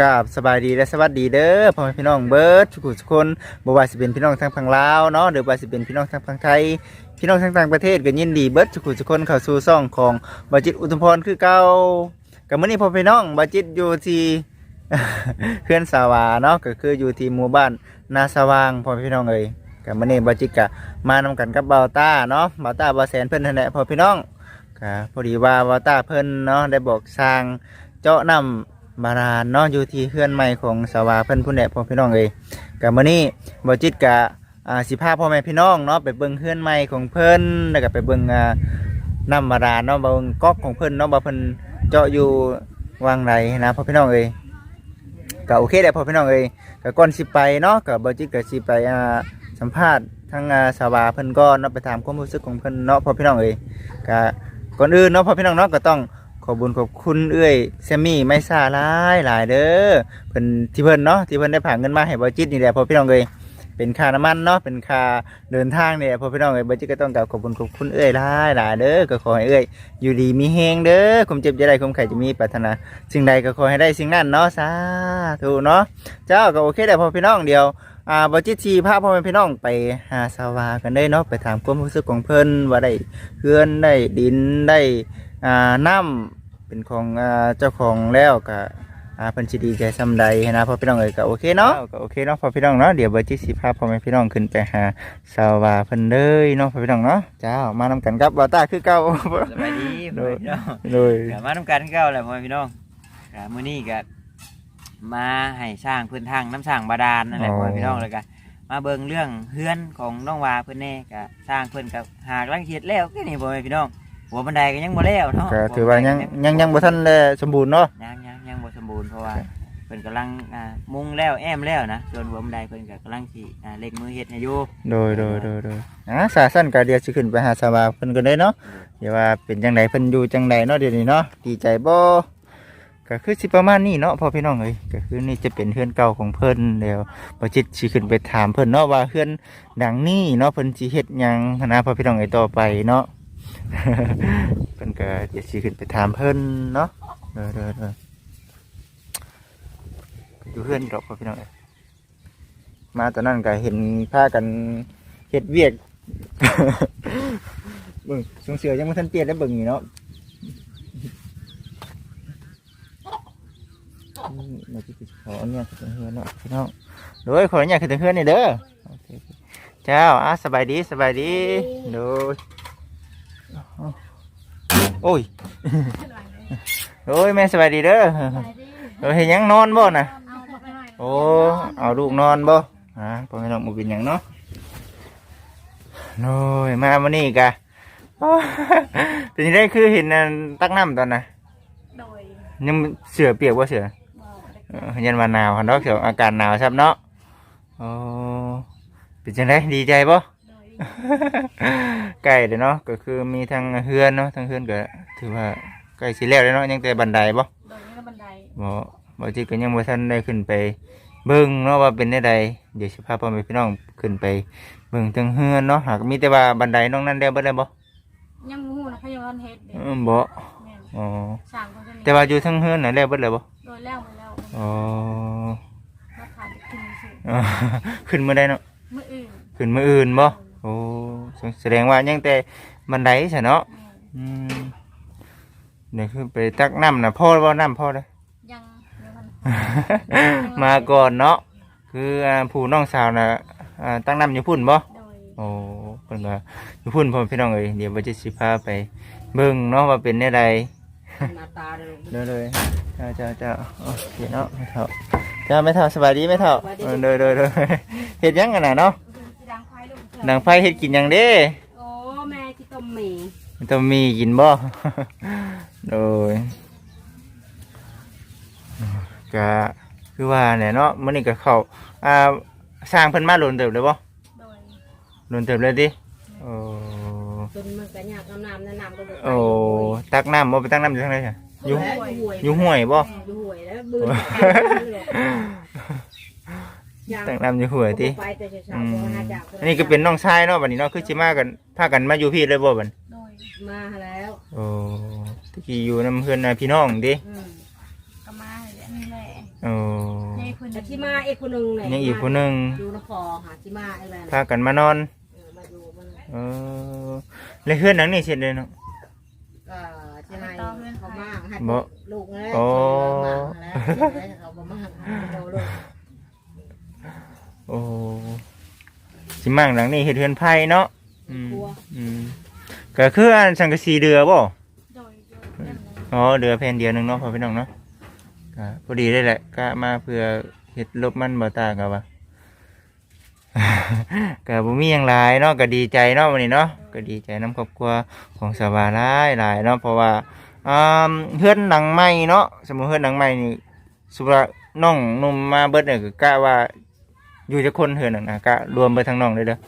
กราบสบายดีและสวัสดีเด้อพ่อแม่พี่น้องเบิร์ดทุกคนทุกคนบ่ว่าสิเป็นพี่น้องทางฝั่งลาวเนาะหรือว่าสิเป็นพี่น้องทางฝั่งไทย พี่น้องทางต่างประเทศก็ยินดีเบิร์ดทุกคนทุกคนเข้าสู่ช่องของบาจิตอุทุมพรคือเก่ากับมื้อนี้พ่อพี่น้องบาจิตอยู่ที่เพื่อนสาวาเนาะก็คืออยู่ที่หมู่บ้านนาสว่างพ่อพี่น้องเอ้ยกับมื้อนี้บาจิตก็มานำกันกับเบาต้าเนาะเบาต้าบ่าแสนเพิ่นนั่นแหละพ่อพี่น้องก็พอดีว่าเบาต้าเพิ่นเนาะได้บอกสร้างเจาะน้ำ บาดาลเนาะอยู่ที่เฮือนใหม่ของสาวาเพิ่อนผู้แหนพ่อพี่น้องเอ้ยกับมื้อนี้บ่จิตกะอ่าสิพาพ่อแม่พี่น้องเนาะไปเบิ่งเฮือนใหม่ของเพิ่นแล้วก็ไปเบิ่งอ่าน้ำบาดาลเนาะเบิ่งก๊อกของเพิ่นเนาะว่าเพิ่นเจาะอยู่วางไหนนะพ่อพี่น้องเอ้ยก็โอเคแหละพ่อพี่น้องเอ้ยก็ก่อนสิไปเนาะก็บ่จิตก็สิไปอ่าสัมภาษณ์ทางอ่าสาวาเพิ่นก่อนเนาะไปถามความรู้สึกของเพิ่นเนาะพ่อพี่น้องเอ้ยก็ก่อนอื่นเนาะพ่อพี่น้องเนาะก็ต้อง ขอบุญขอบคุณเอ้ยแซมมี่ไม่ซาหลายหลายเด้อเพิ่นที่เพิ่นเนาะที่เพิ่นได้ผ่านเงินมาให้บ่จิตนี่แหละพอพี่น้องเอ้ยเป็นค่าน้ำมันเนาะเป็นค่าเดินทางเนี่ยพอพี่น้องเอ้ยบ่จิตก็ต้องกราบขอบคุญขอบคุณเอ้ยหลายหลายเด้อก็ขอให้เอ้ยอยู่ดีมีแฮงเด้อความเจ็บจะได้ความไข้จะมีปรารถนาสิ่งใดก็ขอให้ได้สิ่งนั้นเนาะสาธุเนาะเจ้าก็โอเคแหละพอพี่น้องเดียวอ่าบ่จิตทีพาพ่อแม่พี่น้องไปหาสาวากันได้เนาะไปถามความรู้สึกของเพิ่นว่าได้เฮือนได้ดินได้อ่าน้ำ เป็นของอ่าเจ้าของแล้วก็อ่าเพิ่นสิดีใจซำใดนะพ่อพี่น้องเอ้ยก็โอเคเนาะก็โอเคเนาะพ่อพี่น้องเนาะเดี๋ยวเบอร์ที่สิพาพ่อแม่พี่น้องขึ้นไปหาสาววาเพิ่นเลยเนาะพ่อพี่น้องเนาะเจ้ามานำกันครับบ่าวตาคือเก่าสบายดีพ่อแม่พี่น้องโดยกลับมาทำการเก่าแหละพ่อแม่พี่น้องกะมื้อนี้ก็มาให้สร้างพื้นทางน้ำสร้างบาดาลนั่นแหละพ่อแม่พี่น้องแล้วก็มาเบิ่งเรื่องเฮือนของน้องวาเพิ่นแน่ก็สร้างเพิ่นกับหากลังเฮ็ดแล้วแค่นี้พ่อแม่พี่น้อง หัวบันไดก็ยังบ่แล้วเนาะก็ถือว่ายังยังยังบ่ทันได้สมบูรณ์เนาะยังยังยังบ่สมบูรณ์เพราะว่าเพิ่นกำลังอ่ามุงแล้วแอมแล้วนะส่วนหัวบันไดเพิ่นก็กำลังสิอ่าเล็กมือเฮ็ดให้อยู่โดยโดยโดยโดยอ่าสาสั้นก็เดี๋ยวสิขึ้นไปหาสาววาเพิ่นกันเลยเนาะเดี๋ยวว่าเป็นจังไดเพิ่นอยู่จังไดเนาะเดี๋ยวนี้เนาะดีใจบ่ก็คือสิประมาณนี้เนาะพ่อพี่น้องเอ้ยก็คือนี่จะเป็นเฮือนเก่าของเพิ่นเดี๋ยวบ่จิตสิขึ้นไปถามเพิ่นเนาะว่าเฮือนดังนี้เนาะเพิ่นสิเฮ็ดหยังหั้นนะพ่อพี่น้องไอ้ต่อไปเนาะ เพิ่นก็เดี๋ยวสิขึ้นไปถามเพิ่นเนาะเด้อเด้อเด้ออยู่เฮือนดอกพี่น้องเอ้ยมาตอนนั้นก็เห็นพากันเฮ็ดเวียกเบิ่งสงเสือยังบ่ทันเปลี่ยนแล้วเบิ่งนี่เนาะมเราจะขอเนี่ยขึ้นเฮือนเนาะพี่น้องโดยขออนุญาตขึ้นเฮือนนี่เด้อเคเจ้าอะสบายดีสบายดีโดย โอ้ยโอ้ยแม่สบายดีเด้อโดยเห็นยังนอนบ่น่ะโอ้เอาลูกนอนบ่ฮะพ่อแม่น้องบ่เป็นหยังเนาะโอ้ยมามื้อนี้กะเป็นยังไงคือเห็นตักน้ำตอนน่ะยังเสือเปียกบ่เสือยันว่าหนาวคันเนาะเกี่ยวอากาศหนาวครับเนาะโอ้เป็นจังไดดีใจบ่ โดยใกล้เด้อเนาะก็คือมีทางเฮือนเนาะทางเฮือนก็ถือว่าใกล้สิแล้วแล้วเนาะยังแต่บันไดบ่โดยนี่ก็บันไดบ่บ่ที่ก็ยังบ่ทันได้ขึ้นไป เบิ่งเนาะว่าเป็นได้ใดเดี๋ยวสิพาพ่อแม่พี่น้องขึ้นไปเบิ่งทางเฮือนเนาะหากมีแต่ว่าบันไดน้องนั้นได้บ่ได้บ่ยังงูนะเขายังรันเฮ็ดเด็เออบ่แม่นอ๋อสั่งเขาจะมีแต่ว่าอยู่ทางเฮือนน่ะแล้วเบิดแล้วบ่โดยแล้วมาแล้วอ๋อมาขายกินสุดอ๋อขึ้นมื้อใดเนาะมื้ออื่นขึ้นมื้ออื่นบ่โอ้ แสดงว่ายังแต่บันไดซะเนาะแม่นอืมนี่คือไปตักน้ำนะพ่อว่าน้ำพ่อเลย ยังเดี๋ยวมันมาก่อนเนาะคืออ่าผู้น้องสาวนะอ่าตั้งน้ำอยู่พุ่นบ่โดยโอ้เพิ่นก็อยู่พุ่นพ่อพี่น้องเอ้ยเดี๋ยวบ่จะสิพาไปเบิ่งเนาะว่าเป็นแนวใดหน้าตาเด้อเด้อเลยเจ้าเจ้าเจ้าโอเคเนาะไม่เท่าเจ้าไม่เท่าสบายดีไม่เท่าเออเด้อเด้อเด้อเฮ็ดหยังกันน่ะเนาะ นางไฟเฮ็ดกินหยังเด้โอ้แม่ที่ต้มหมี่มันต้องมีกินบ่ โดยก็คือว่าเนี่ยเนาะมื้อนี้ก็เข้าอ่าสร้างเพิ่นมาโลนเติบเลยบ่โดยโลนเติบเลยดิโอ้จนมันก็ยากน้ำน้ำน้ำน้ำก็เลยโอ้ตักน้ำบ่ไปตักน้ำอยู่ทางไหนจ้ะอยู่ ห่วยอยู่ห้วยบ่อยู่ห่วยแล้วบืน ยางตักน้ำอยู่ห้วยติไปแต่เช้าอืมๆบ่หาจากอันนี้ก็เป็นน้องชายเนาะบัดนี้เนาะคือสิมากันพากันมาอยู่พี่เลยบ่บัดโดยมาแล้วโอ้ตะกี้อยู่นํเพื่อนน่ะพี่น้องติอืมก็มาเลยแหละนี่แหละโอ้ในคนแต่ที่มาเอกคนหนึงเนี่ยยังอีกผู้หนึงอยู่นพอหาที่มาอะไรพากันมานอนเออมาอยู่มันเออแล้วเฮือนหลังนี่เสร็จเลยเนาะก็จะให้เขามากให้บ่ลูกนั่นแหละโอ้เขามากแล้วเขาบ่มากเราลูก โอ้สิมั่งหลังนี่เฮ็ดเฮือนไผ่เนาะอืมครัวอืมก็คืออันสังกะสีเดือบ่โดยโดยอ๋อเดือแผ่นเดียวหนึงเนาะพอพี่น้องเนาะก็พอดีได้แหละก็มาเพื่อเฮ็ดลบมันบ่ตากับว่า ก็บ่มีหยังหลายเนาะก็ดีใจเนาะวันนี้เนาะก็ดีใจนํครอบครัวของสาวาหลายหลายเนาะเพราะว่าอ่าเฮือนหลังใหม่เนาะสมมุติเฮือนหลังใหม่นี่สุว่าน้องหนุ่มมาเบิดเนี่ยก็กะว่า อยู่จักคนเฮือนนั่นนะกะรวมเบิดทั้งน้องเลยเด้อ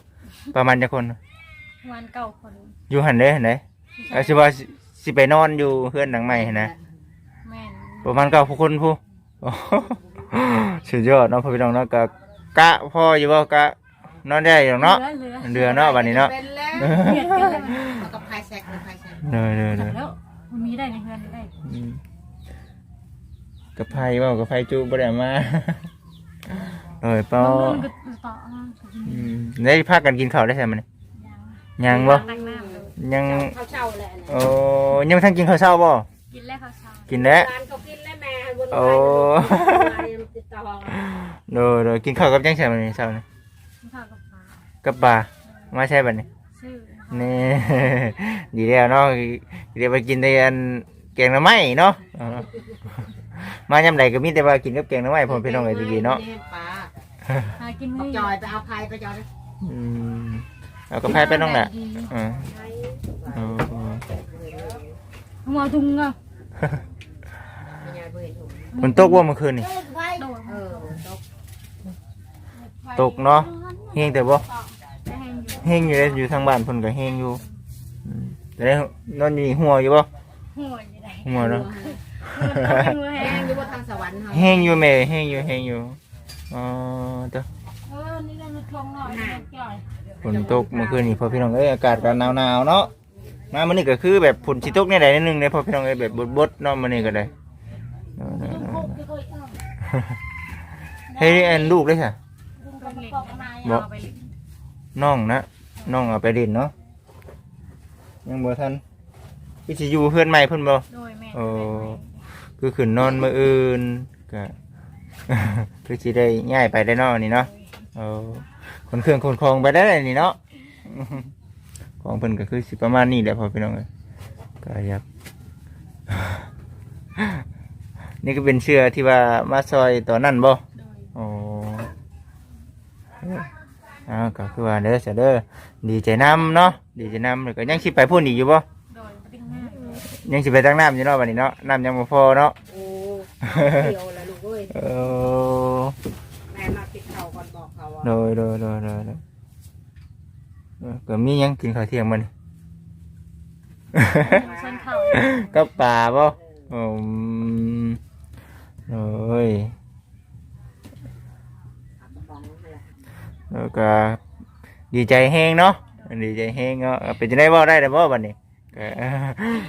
ประมาณจักคน วันเก่าคนอยู่หันเด้หันเด้เอ้ยสิว่าสิสิไปนอนอยู่เฮือนหลังใหม่หั้นนะแม่นประมาณเก้าคนผู้โอ้โหสุดยอดเนาะพ่อพี่น้องเนาะกะกะพ่ออยู่บ่กะนอนได้อยู่เนาะเหลือเหลือเดือเนาะบัดนี้เนาะเป็นแล้วเบียดกันเลยเอากับพายแซกกับพายแซกเด้อเด้อเด้อแล้วมันมีได้ในเฮือนได้ อืมกับไผเว้ากับไผจุบ่ได้เอามา เอ้ยเป้าบางเรื่องก็ต่ออืมได้พากันกินข้าวได้ใช่มั้ยยังบ่ตั้งน้ำเลยยังเขาเช่าแหละนะโอ้ยังบ่ทันกินข้าวเช้าบ่กินแล้วเขาเช้ากินแล้วร้านเขากินแล้วแม่บนโอ้ไปติดต่อโดยโดยกินข้าวกับจังไสมื้อนี้เช้านี่กินข้าวกับปลากับปลามาใช่บัดนี้ชื่อนี่ดีแล้วเนาะเดี๋ยวไปกินแต่อันแกงหน่อไม้เนาะเออมายามใดก็มีแต่ว่ากินกับแกงหน่อไม้พ่อพี่น้องเอ้ยดีๆเนาะปลา หากินเอาไม่จอยไปเอาพายไปจอยอืมเอากระเพาไปน้องน่ะเออเออเออหัวทุงอะฝนตกว่าเมื่อคืนนี่โดดเออตกตกเนาะเฮงแต่บ่แห้งอยู่เฮงอยู่เลยอยู่ทางบ้านเพิ่นก็เฮงอยู่อืมแต่ได้นอนอยู่นี่หัวอยู่บ่หัวอยู่ไหนหัวเนาะหัวแห้แห้งงอยู่บนทางสวรรค์เขาเฮงอยู่แม่เฮงอยู่เฮงอยู่ อ๋อเด้อเออ นี่เราลงหน่อยจ่อยฝนตกเมื่อคืนนี่พอพี่น้องเอ้ยอากาศก็หนาวๆเนาะมามื้อนี้ก็คือแบบฝนสิตกในใดนิดนึงเลยพอพี่น้องเอ้ยแบบบดๆเนาะมื้อนี้ก็ได้เออๆๆเฮ้ยอันลูกเลยค่ะบอกไปเลยน้องนะน้องเอาไปเล่นเนาะยังบ่ทันพี่สิอยู่เพื่อนใหม่เพิ่นบ่โดยแม่โอ้คือขึ้นนอนมื้ออื่นก็ คือสิได้ย้ายไปได้เนาะนี่เนาะเออคนเครื่องคนคองไปได้เลยนี่เนาะ ของเพิ่นก็คือสิประมาณนี้แหละพอพี่น้องเอ้ยก็อยากนี่ก็เป็นเชือที่ว่ามาซอยตอนนั้นบ่โดยโอ้อ่าก็คือว่าเด้อเสยเด้อดีใจน้ำเนาะดีใจน้ำแล้วก็ยังสิไปพูดอีกอยู่บ่โดยติ้งหน้ายังสิไปตั้งน้ำอยู่เนาะวันนี้เนาะน้ำยังบ่พอเนาะ โอ้เดียวละลูกเอ้ย เออ แม่มาติดเขาก่อนบอกเขาโดยโดยโดยโดยโดยเออก็มีหยังกินข้าวเที่ยงมันฉันเข่ากับปลาบ่อืมโอ้ยแล้วก็ดีใจแฮงเนาะดีใจแฮงเนาะเออเป็นจังได๋บ่ได้แต่บ่บัดนี้ก็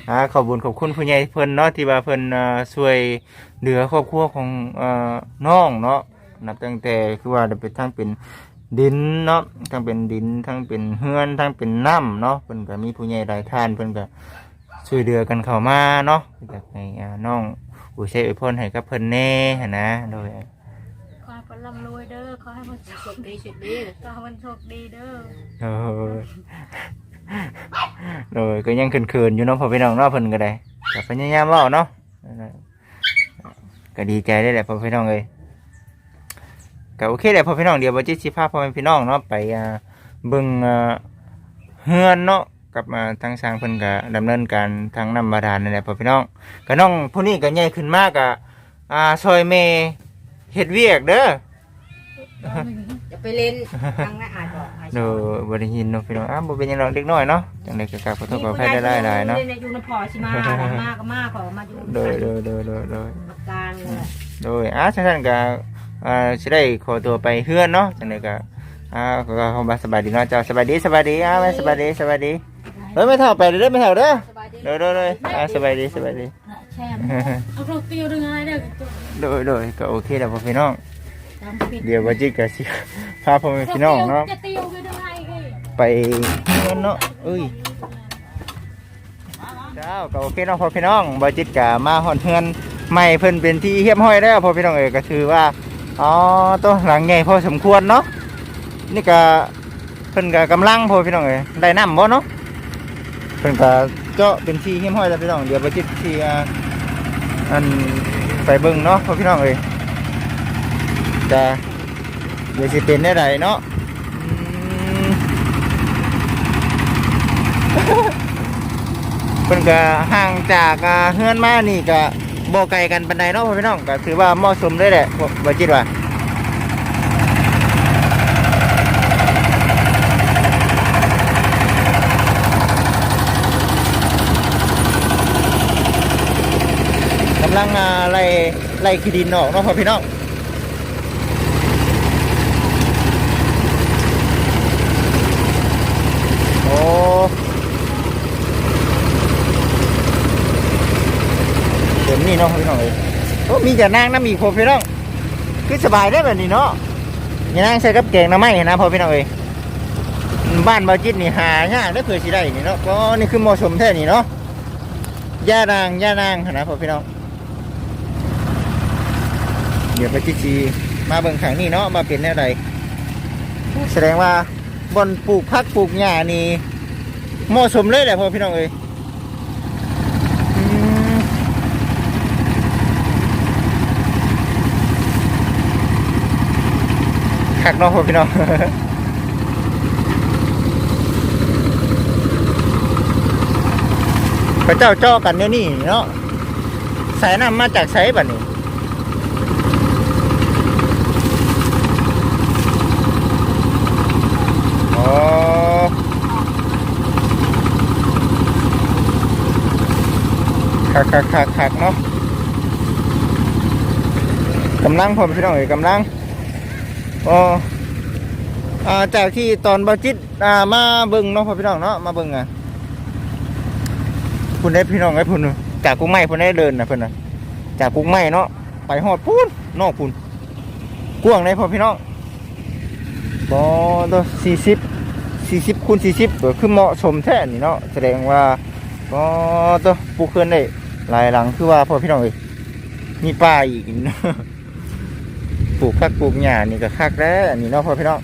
อ่าขอบคุญขอบคุณผู้ใหญ่เพิ่นเนาะที่ว่าเพิ่นอ่าช่วยเหลือครอบครัวของอ่าน้องเนาะ นับตั้งแต่คือว่าได้เป็นทั้งเป็นดินเนาะทั้งเป็นดินทั้งเป็นเฮือนทั้งเป็นน้ำเนาะเพิ่นก็มีผู้ใหญ่หลายท่านเพิ่นก็ช่วยเหลือกันเข้ามาเนาะอยากให้อ่าน้องผู้ใช้อวยพรให้กับเพิ่นแน่หั้นนะโดยขอให้ผลร่ำรวยเด้อขอให้มันโชสุคดดีสุดดีขอให้มันโชคดีเด้อโอ้ยโดยก็ยังเขินๆอยู่เนาะพอพี่น้องเนาะเพิ่นก็ได้ก็พยายามเว้าเนาะก็ดีใจได้แหละพอพี่น้องเอ้ย ก็โอเคแหละพอพี่น้องเดี๋ยวบ่จิตสิพาพ่อแม่พี่น้องเนาะไปอ่าเบิ่งอ่าเฮือนเนาะกับมาทางสร้างเพิ่นก็ดำเนินการทางน้ำบาดาลนั่นแหละพอพี่น้องก็น้องผู้นี้ก็ใหญ่ขึ้นมากอะอ่าซอยเมเฮ็ดเวียกเด้อ จะไปเล่นทางนั้นอาจบอกโดยบริหินเนาะพี่น้องอ้าวบ่เป็นหยังหรอกเด็กน้อยเนาะจังได๋ก็กราบขอโทษขออภัยได้หลายๆเนาะอยู่ในพอชิมามาก็มาขอมาอยู่โดยโดยโดยโดยโดยกลางเลยโดยอ่าฉะนั้นก็ อ่าสิได้ขอตัวไปเฮือนเนาะจังได๋ก็อ่าก็ก็เข้ามาสบายดีเนาะเจ้าสบายดีสบายดีอ่าแม่สบายดีสบายดีเฮ้ยไม่เท่าไปเด้อไม่เท่าเด้อสบายดีเด้อเด้อเด้ออ่าสบายดีสบายดีสแชมเอาเราเตียวดึงอะไรเด้อตัวโดยโดยก็โอเคแล้วพ่อพี่น้องตามปิดเดี๋ยววันจิตก็สิพาพ่อแม่พี่น้องเนาะจะเตียวไปดึงอะไรกันไปเงินเนาะเอ้ยเจ้าก็โอเคเนาะพ่อพี่น้องบาจิตกะมาฮอดเฮือนใหม่เพิ่นเป็นที่เฮียบห้อยแล้วพ่อพี่น้องเอ้ยก็ถือว่า อ๋อตัวหลังใหญ่พอสมควรเนาะนี่ก็เพิ่นก็กำลังพอพี่น้องเอ้ยได้น้ำบ่เนาะเพิ่นก็เจาะเป็นที่เฮียห้อยแล้วพี่น้องเดี๋ยวบาจิตที่อันไปเบิ่งเนาะพอพี่น้องเอ้ยจะเดี๋ยวสิเป็นได้ไดเนาะเพิ่นก็ห่างจากเฮือนมานี่ก็ บ่ไกลกันปันใดเนาะพ่อพี่น้องก็ถือว่าเหมาะสมเลยแหละบ่บ่จิตว่ากำลังอะไล่ไล่ขี้ดินออกเนาะพ่อพี่น้องโอ้ เดี๋ยว นี้เนาะพี่น้องเอ้ยโอ้มีแต่นางน้ำมีโคพี่น้องคือสบายได้แบบนี้เนาะอย่านั่งใส่กับแกงน้ำไม้นะพอพี่น้องเอ้ยบ้านบาจิตนี่หายากได้เผื่อสิได้นี่เนาะก็นี่คือเหมาะสมแท้นี่เนาะย่านางย่านางนะพอพี่น้องเดี๋ยวไปจิจีมาเบิ่งขังนี่เนาะมาเป็นแนวใดแสดงว่าบนปลูกพักปลูกหญ้านี่เหมาะสมเลยแหละพอพี่น้องเอ้ย คักเนาะพ่อพี่น้องพระเจ้าจ้ากันเนี่ยนี่เนาะสายน้ำมาจากไสบัดนี้อ๋อคักคักคักคักเนาะกำลังพ่อพี่น้องเอ้ยกำลัง อ๋ออ่าจากที่ตอนบาจิตอ่ามาเบิ่งเนาะพ่อพี่น้องเนาะมาเบิ่งอะพุ่นได้พี่น้องไอ้พุ่นจากกุ้งไม้พุ่นได้เดินนะเพิ่นน่ะจากกุ้งไม้เนาะไปฮอดพุ่นนอกพุ่นกว้างเลยพ่อพี่น้องบ่ตัวสี่สิบสี่สิบคูณสี่สิบคือเหมาะสมแท้นี่เนาะแสดงว่าบ่ตัวปลูกเคลื่อนได้หลายหลังคือว่าพ่อพี่น้องเอ้ยมีป่าอีกนะ ปลูกผักปลูกหญ้านี่ก็คักแล้วอันนี้เนาะพ่อพี่น้อง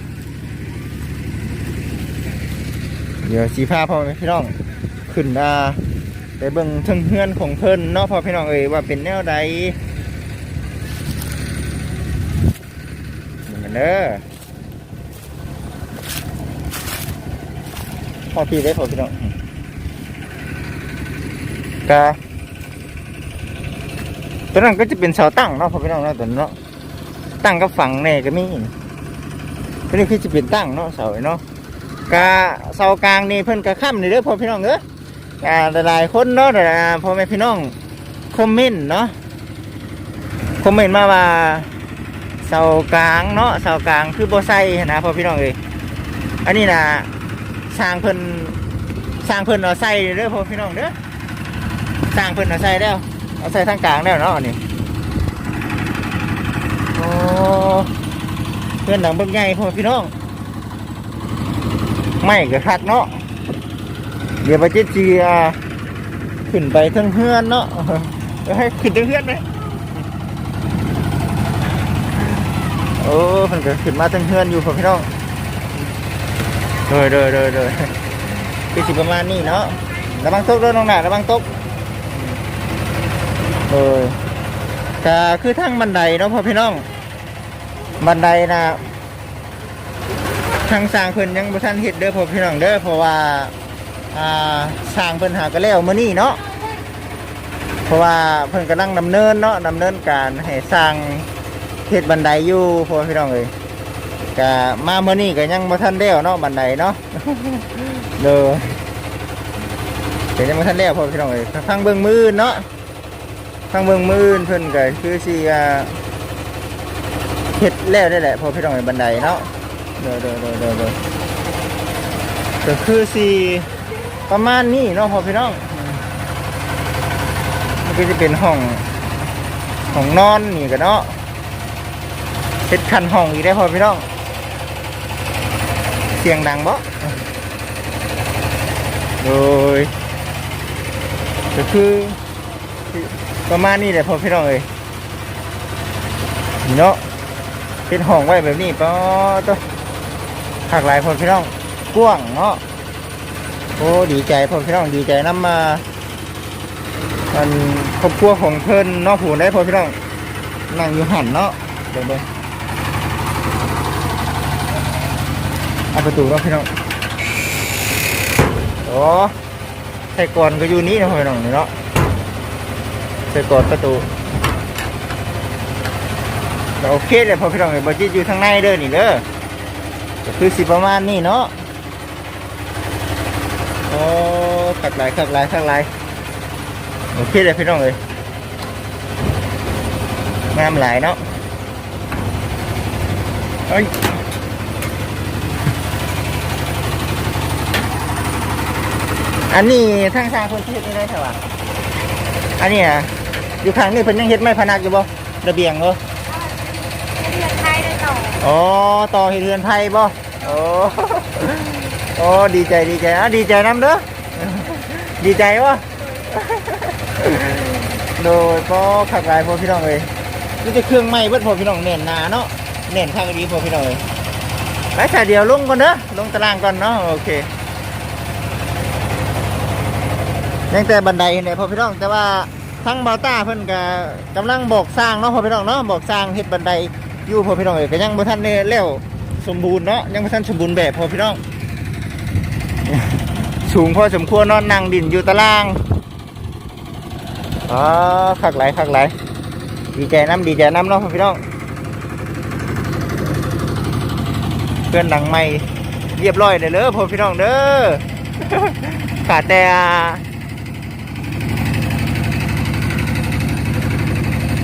เดี๋ยวสีผ้าพ่อพี่น้องขึ้นมาไปเบิ่งทึงเฮือนของเพิ่นเนาะพ่อพี่น้องเอ้ยว่าเป็นแนวใดเหมือนกันเด้อพ่อพี่ได้พ่อพี่น้องกะตัวนั้นก็จะเป็นเสาตั้งเนาะพ่อพี่น้องเนาะตัวนั้นเนาะ ตั้งกับฝั่งแน่ก็มีตัวนี้คือจะเป็นตั้งเนาะเสาเนาะกาเสากลางนี่เพิ่นกะค่ำนี่เด้อพ่อพี่น้องเด้อกาหลายๆคนเนาะหลายพ่อแม่พี่น้องคอมเมนต์เนาะคอมเมนต์มาว่าเสากลางเนาะเสากลางคือบ่ใส่นะพ่อพี่น้องเอ้ยอันนี้นะสร้างเพิ่นสร้างเพิ่นเอาใส่เด้อพ่อพี่น้องเด้อสร้างเพิ่นเอาใส่แล้วเอาใส่ทางกลางแล้วเนาะนนี้โอ้ เพื่อนหลังเบิ่งใหญ่พ่อพี่น้องไม่กระคักเนาะเดี๋ยวไปจิตจีอ่าขึ้นไปทั้งเฮือนเนาะให้ขึ้นทั้งเฮือนเลยโอ้เพิ่นก็ขึ้นมาทั้งเฮือนอยู่พ่อพี่น้องเดยเดยเดยเดยคือสิประมาณนี้เนาะระวังตกด้อน้องหนาระวังตกเออก็คือทางบันไดเนาะพ่อพี่น้อง บันไดนะทางสร้างเพิ่นยังบ่ทันเฮ็ดเด้อพ่อพี่น้องเด้อเพราะว่าอ่าสร้างเพิ่นหาก็แล้วมื้อนี้เนาะเพราะว่าเพิ่นกำลังดำเนินเนาะดำเนินการให้สร้างเฮ็ดบันไดอยู่พ่อพี่น้องเอ้ยก็มามื้อนี้ก็ยังบ่ทันแล้วเนาะบันไดเนาะเด้อก็ยังบ่ทันแล้วพ่อพี่น้องเอ้ยทางเบิ่งมืออื่นเนาะทางเมืองมืนเพิ่นก็คือสิอ่า เฮ็ดแล้วได้แหละพอพี่น้องไอ้บันไดเนาะเด้อเด้อเด้อเด้อเด้อก็คือสิประมาณนี้เนาะพอพี่น้องอืมก็จะเป็นห้องห้องนอนนี่กันเนาะเฮ็ดคันห้องอีกได้พอพี่น้อง เสียงดังบ่โดยก็คือประมาณนี้แหละพอพี่น้องเอ้ยเนาะ ป็นห้องไว้แบบนี้ก็ต้องหักหลายพอพี่น้องกว้างเนาะโอ้ดีใจพอพี่น้องดีใจน้ำมามันครอบครัวของเพิ่นนาะผู้ได้พอพี่น้องนั่งอยู่หันเนาะเดี๋ยวเบิ่งเอาประตูเนาะพี่น้องโอ้ใส่ก่อนก็อยู่นี่นะพี่น้องเนาะใส่ก่อนประตู โอเคเลยพอพี่น้องเอ้ยบ่จิตอยู่ทางในเด้อนี่เด้อก็คือสิประมาณนี้เนาะโอ้ขักหลายขักหลายขักหลายโอเคเลยพี่น้องเลยงามหลายเนาะเอ้ยอันนี้ทางสร้างคนที่เฮ็ดไม่ได้ใช่ปะอันนี้อะอยู่ข้างนี่เพิ่นยังเฮ็ดไม่พนักอยู่บ่ระเบียงบ่เรียนไทยได้ต่ ออ๋อต่อเฮ็ดเรือนไทยบ่โอ้โอ้ดีใจดีใจอะดีใจนํเด้อดีใจวะโดยก็ขักหลายพอพี่น้องเลยนี่จะเครื่องไหม้เบิดพอพี่น้องเน่นนาเนาะเน่นข้างดีพอพี่น้องเลยไปแต่เดียวลงก่อนเด้อลงตารางก่อนเนาะโอเคยังแต่บันไดเนี่ยพอพี่น้องแต่ว่าทั้งเบาต้าเพิ่นก็กำลังบอกสร้างเนาะพอพี่น้องเนาะบอกสร้างเฮ็ดบันได อยู่พอพี่น้องเอยก็ยังบ่ทันได้แล้วสมบูรณ์เนาะยังบ่ทันสมบูรณ์แบบพอพี่น้อง สูงพอสมควรนอนนั่งดินอยู่ตารางอ๋อคักไหลายคักไหลดีใจน้ำดีใจน้ำเนาะพี่น้องเพื่อนดังไม่เรียบร้อยเลยเด้อพ่อพี่น้องเด้อขาดแต่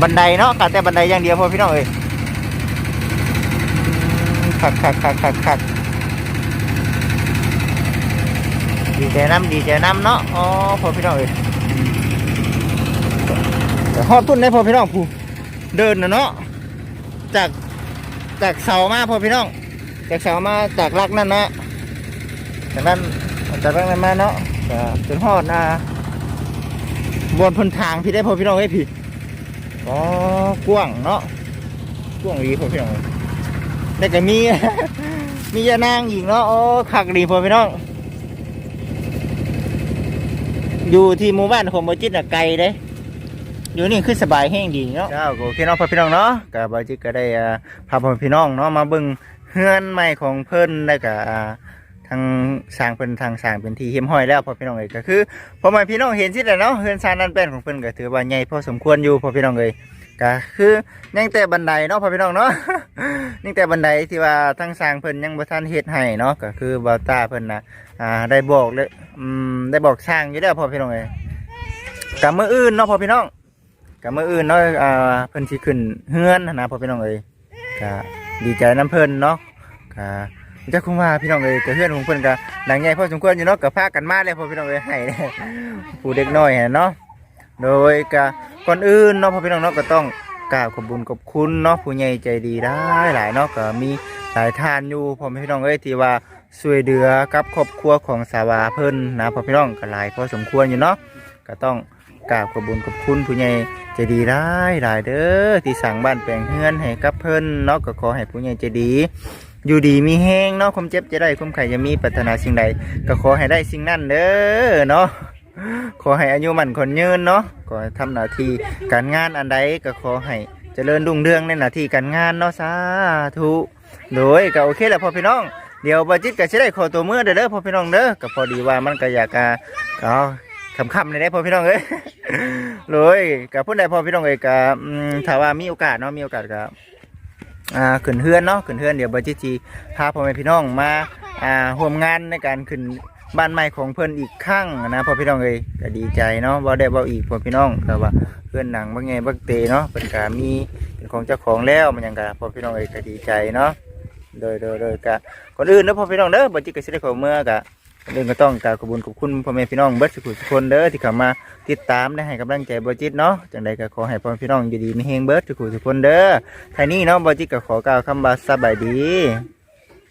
บันไดเนาะขาดแต่บันไดอย่างเดียวพ่อพี่น้องเอ้ย คักคักคักคักคักดีใจน้ำดีใจน้ำเนาะอ๋อพ่อพี่น้องเอ้ยเดี๋ยวฮอดพุ่นได้พอพี่น้องผู้เดินนะเนาะจากจากเสามาพอพี่น้อง จากเสามาจากลักนั่นนะจากนั้นจากลักนั้นมาเนาะก็จนฮอดนะบนพ้นทางพี่ได้พอพี่น้องให้พี่อ๋อกว้างเนาะกว้างดีพอพี่น้อง แต่ก็มี มียานางอีกเนาะโอ้คักดีพอพี่น้อง อยู่ที่หมู่บ้านของบจิตน่ะไกลเด้อยู่นี่คือสบายแห้งดีเนาะเจ้าโอเคเนาะพ่อพี่น้องเนาะกับบาจิก็ได้อ่าพาพ่อพี่น้องเนาะมาเบิ่งเฮือนใหม่ของเพิ่นแล้วก็อ่าทางสร้างเพิ่นทางสร้างเป็นที่เฮียมห้อยแล้วพ่อพี่น้องเอยก็คือพ่อแม่พี่น้องเห็นสิแต่เนาะเฮือนซานนั้นเป็นของเพิ่นก็ถือว่าใหญ่พอสมควรอยู่พ่อพี่น้องเอย ก็คือยังแต่บันไดเนาะพ่อพี่น้องเนาะยังแต่บันไดที่ว่าทางสร้างเพิ่นยังบ่ทันเฮ็ดให้เนาะก็คือบ่าวตาเพิ่นนะอ่าได้บอกเลยอืมได้บอกสร้างอยู่แล้วพ่อพี่น้องเอ้ยกับมื้ออื่นเนาะพ่อพี่น้องกับมื่ออื่นเนาะอ่าเพิ่นสิขึ้นเฮือนนะพ่อพี่น้องเอ้ยก็ดีใจน้ำเพิ่นเนาะก็จะคุ้มว่าพี่น้องเอ้ยก็เฮือนของเพิ่นก็ดังใหญ่พอสมควรอยู่เนาะก็พากันมาเลยพ่อพี่น้องเอ้ยให้เด้อผู้เด็กน้อยหั้นเนาะโดยก็ ก่อนอื่นเนาะพ่อพี่น้องเนาะก็ต้องกราบขอบคุญขอบคุณเนาะผู้ใหญ่ใจดีได้หลายเนาะก็มีหลายท่านอยู่พ่อพี่น้องเอ้ยที่ว่าช่วยเหลือกับครอบครัวของสาวาเพิ่นนะพ่อพี่น้องก็หลายพอสมควรอยู่เนาะก็ต้องกราบขอบคุญขอบคุณผู้ใหญ่ใจดีได้หลายเด้อที่สั่งบ้านแปลงเฮือนให้กับเพิ่นเนาะก็ขอให้ผู้ใหญ่ใจดี อยู่ดีมีแห้งเนาะความเจ็บจะได้ความไข่จะมีปรารถนาสิ่งใด ก็ขอให้ได้สิ่งนั้นเด้อเนาะ ขอให้อายุมันคนยืนเนาะขอให้ทำหน้าที่การงานอันใดก็ขอให้เจริญรุ่งเรืองในหน้าที่การงานเนาะสาธุโดยก็โอเคแหละพ่อพี่น้อง เดี๋ยวบัจิตก็จะได้ขอตัวเมื่อเด้อพ่อพี่น้องเด้อก็พอดีว่ามันก็อยากจะก็คำคำๆเลยได้พ่อพี่น้องเอ้ยเลยกับผู้ใดพอพี่น้องเอ้ยกับถ้าว่ามีโอกาสเนาะมีโอกาสกับอ่าขึ้นเฮือนเนาะขึ้นเฮือนเดี๋ยวบัจิจีพาพ่อแม่พี่น้องมาอ่าร่วมงานในการขึ้น บ้านใหม่ของเพิ่อนอีกครั้งนะพ่อพี่น้องเอ้ยก็ดีใจเนาะว่าได้เว้าอีกพ่อพี่น้องแต่ว่าเพื่อนหนังบางไงบางเตเนาะเป็นกามีเป็นของเจ้าของแล้วมันยังกะพ่อพี่น้องเอ้ยก็ดีใจเนาะโดยโดยโดยกะก่อนอื่นเด้อพ่อพี่น้องเด้อบัจิกสิได้ขอเมื่อกะเรื่องก็ต้องกราบขอบคุญขอบคุณพ่อแม่พี่น้องเบิร์ดสุขุทุกคนเด้อที่เข้ามาติดตามและให้กำลังใจบอจิตเนาะจังใดก็ขอให้พ่อแม่พี่น้องอยู่ดีมีเฮงเบิร์ดสุขุทุกคนเด้อท่านี้เนาะบอจิตก็ขอกล่าวคำว่าสบายดี